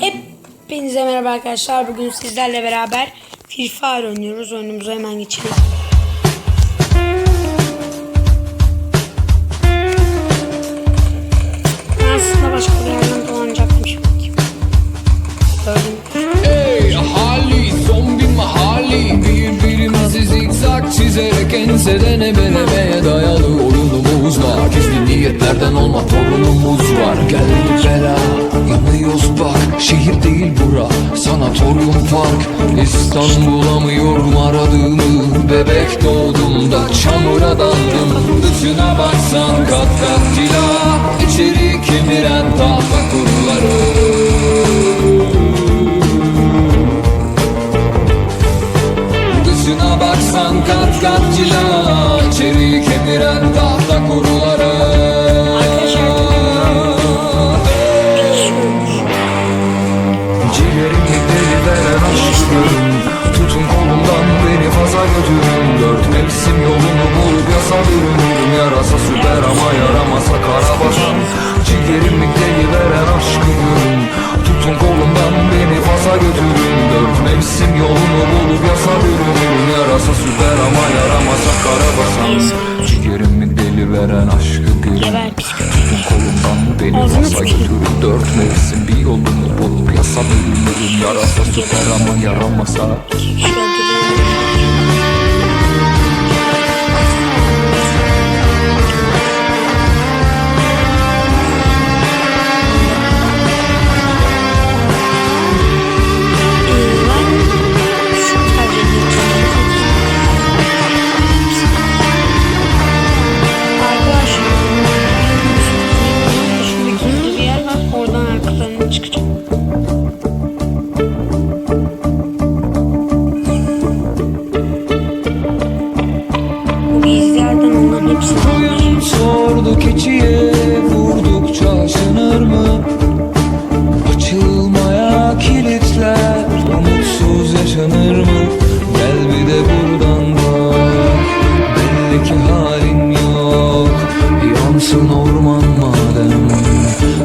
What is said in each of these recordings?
Hepinize merhaba arkadaşlar. Bugün sizlerle beraber Free Fire oynuyoruz. Oyunumuza hemen geçelim. Aslında başka bir yerden dolanacaktım şimdi. Gördüm. Ey ahali zombi mahali Birbirimizi zikzak çizerek enseden ebelemeye dayalı oyunumuz var Gizli niyetlerden olma torunumuz var Geldi bela yanıyoruz bak Şehir değil bura. Sanatoryum park İstanbul'a mı yorum aradığımı? Bebek doğduğumda çamura daldım Dışına baksan kat kat cila İçeri kemiren tahta kuruları. Dışına baksan kat kat cila İçeri kemiren tahta kuruları aşkım Tutun kolumdan beni faza götürün. Dört mevsim yolunu bulup yasa bürünürüm Yarasa süper ama yaramasa karabasan Ciğerimi deli veren aşkım Tutun kolumdan beni faza götürün. Dört mevsim yolunu bulup yasa bürünürüm Yarasa süper ama yaramasa karabasan Ciğerimi deli veren aşkı görün Tutun kolumdan beni tüküreyim. götürün. Dört mevsim bir yolunu bulup yasa bölünürüm Yarasa süper ama yaramasa Koyun sordu keçiye vurdukça mı? Açılmaya kilitler umutsuz yaşanır mı? Gel bir de buradan bak Belli ki yok Yansın orman madem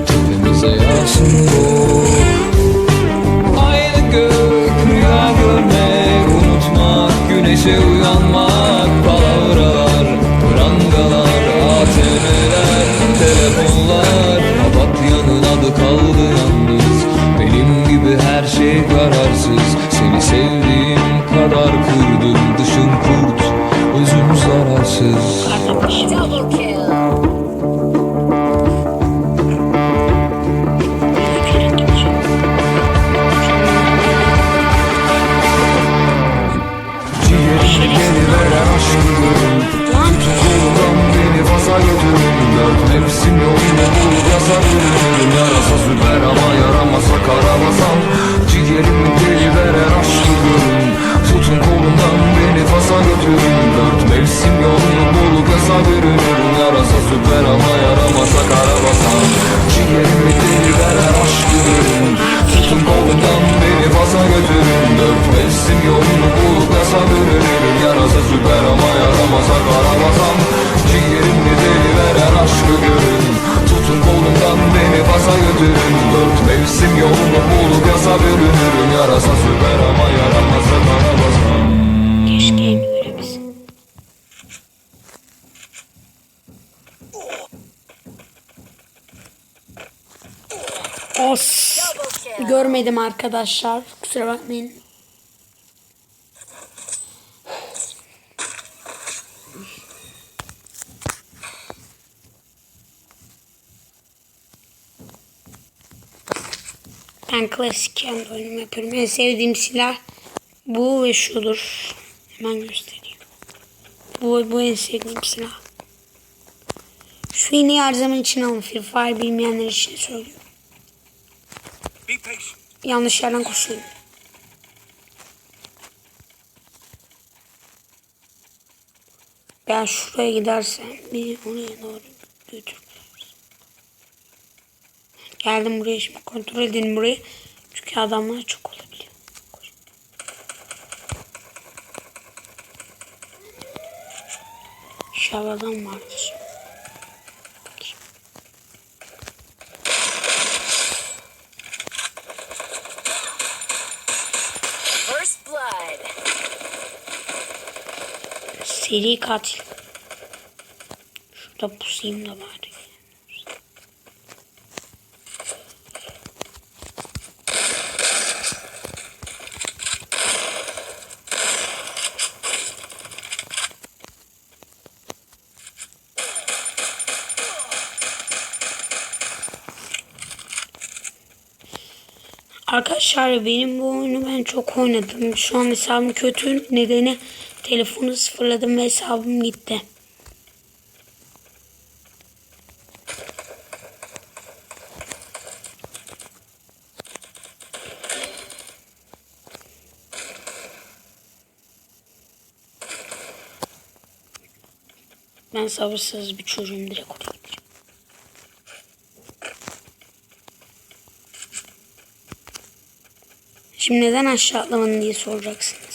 Tepemize yağsın bu Aynı gök rüya Unutmak güneşe uyanmak Görmedim arkadaşlar. Kusura bakmayın. Ben klasik kendi oyunumu yapıyorum. En sevdiğim silah bu ve şudur. Hemen göstereyim. Bu, bu en sevdiğim silah. Şu iğneyi her zaman için alın. Free Fire bilmeyenler için söylüyorum. Yanlış yerden koşuyorum. Ben şuraya gidersem beni oraya doğru götürürler. Geldim buraya şimdi kontrol edin burayı. Çünkü adamlar çok olabiliyor. Koş. İnşallah adam vardır. Seri katil. Şurada pusayım da bari. Arkadaşlar benim bu oyunu ben çok oynadım. Şu an hesabım kötü. Nedeni telefonu sıfırladım ve hesabım gitti. Ben sabırsız bir çocuğum direkt oraya gideceğim. Şimdi neden aşağı atlamadın diye soracaksınız.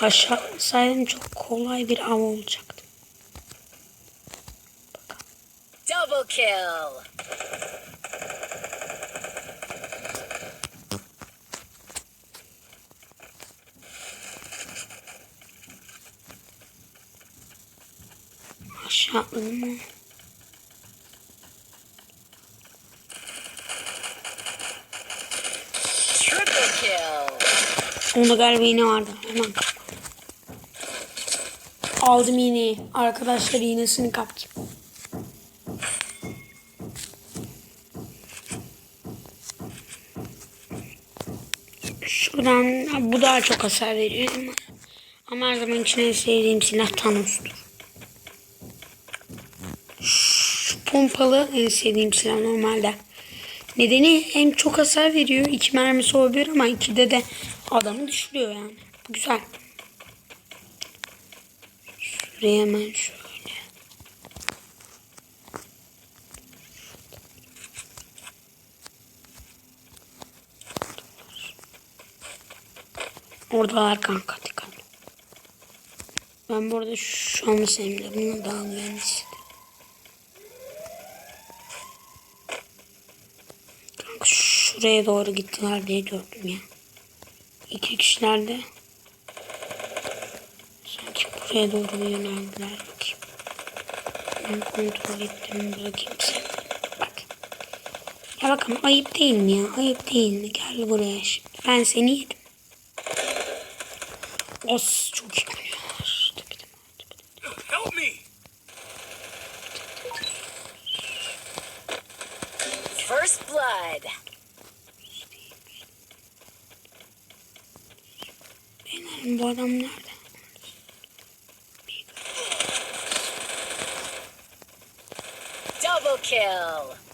Aşağı atlasaydım çok kolay bir av olacaktı. Double kill. Aşağı atladım mı? Onda galiba iğne vardı. Hemen. Aldım iğneyi. Arkadaşlar iğnesini kaptım. Şuradan bu daha çok hasar veriyor ama, ama her zaman için en sevdiğim silah Thanos'tur. Şu pompalı en sevdiğim silah normalde. Nedeni hem çok hasar veriyor. iki mermisi olabilir ama ikide de adamı düşürüyor yani. Güzel. Şuraya hemen şöyle. Oradalar kanka dikkat. Ben bu arada şu an seninle bunu daha hissediyorum. Kanka şuraya doğru gittiler diye gördüm ya. İki kişiler de buraya doğru yöneldiler. Ben kontrol ettim bırakayım seni. Bak. Ya bakın ayıp değil mi ya? Ayıp değil mi? Gel buraya şimdi. Ben seni yedim. Os çok iyi oynuyorlar. Help me! First blood. Beylerim bu adam nerede? Double kill.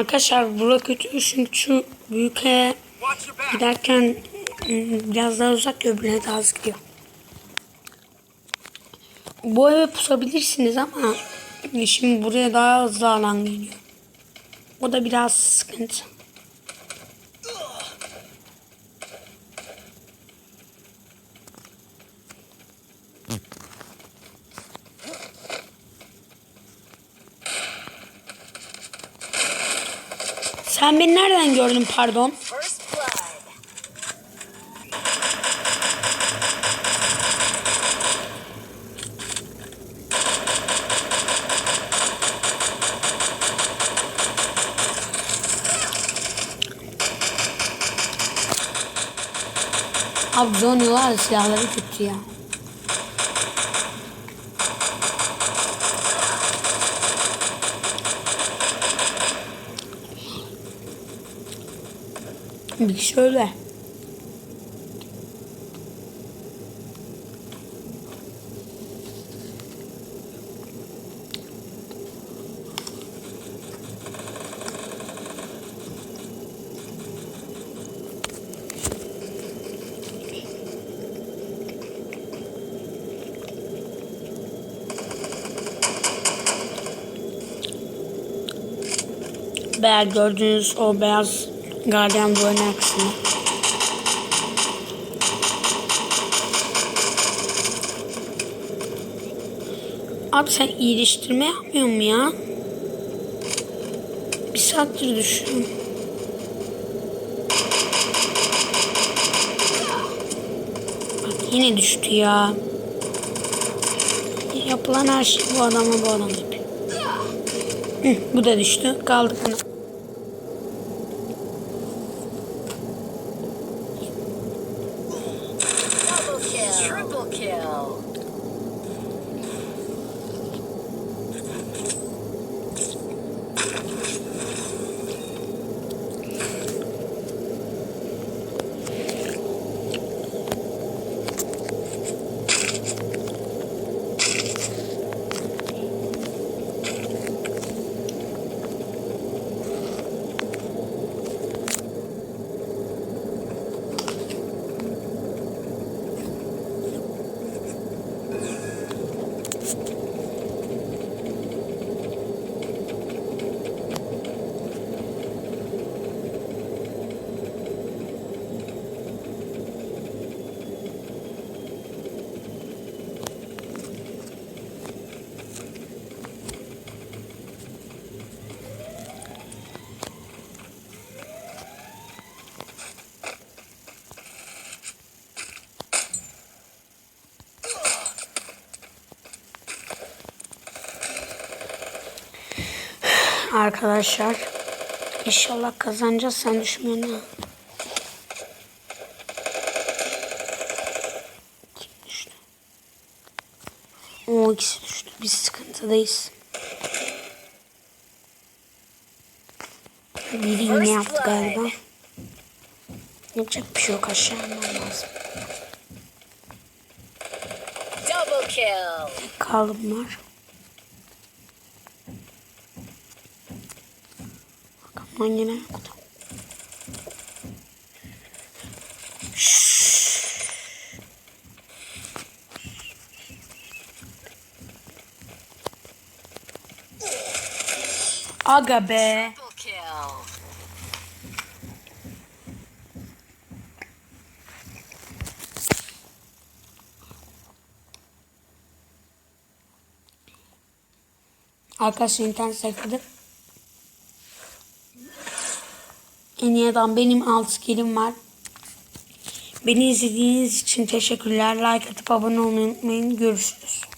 Arkadaşlar bura kötü çünkü büyük giderken ım, biraz daha uzak öbürüne daha hızlı gidiyor. Bu eve pusabilirsiniz ama şimdi buraya daha hızlı alan geliyor. O da biraz sıkıntı. Sen beni nereden gördün pardon? Abi zonuyorlar silahları kötü ya. Bir kişi öyle. Beyaz gördüğünüz o beyaz gardiyan duvarın arkasında. Abi sen iyileştirme yapmıyor mu ya? Bir saattir düşüyorum. Bak yine düştü ya. Yapılan her şey bu adama bu adam yapıyor. Hı, bu da düştü. Kaldı buna. Arkadaşlar inşallah kazanacağız sen ha. Kim düştü? O ikisi düştü. Biz sıkıntıdayız. Biri yine yaptı galiba. Yapacak bir şey yok aşağı inmem lazım. Double kill. Kaldı yine yoktu. Aga be. Arkadaşlar internet sayfadı. En iyi adam benim alt skillim var. Beni izlediğiniz için teşekkürler. Like atıp abone olmayı unutmayın. Görüşürüz.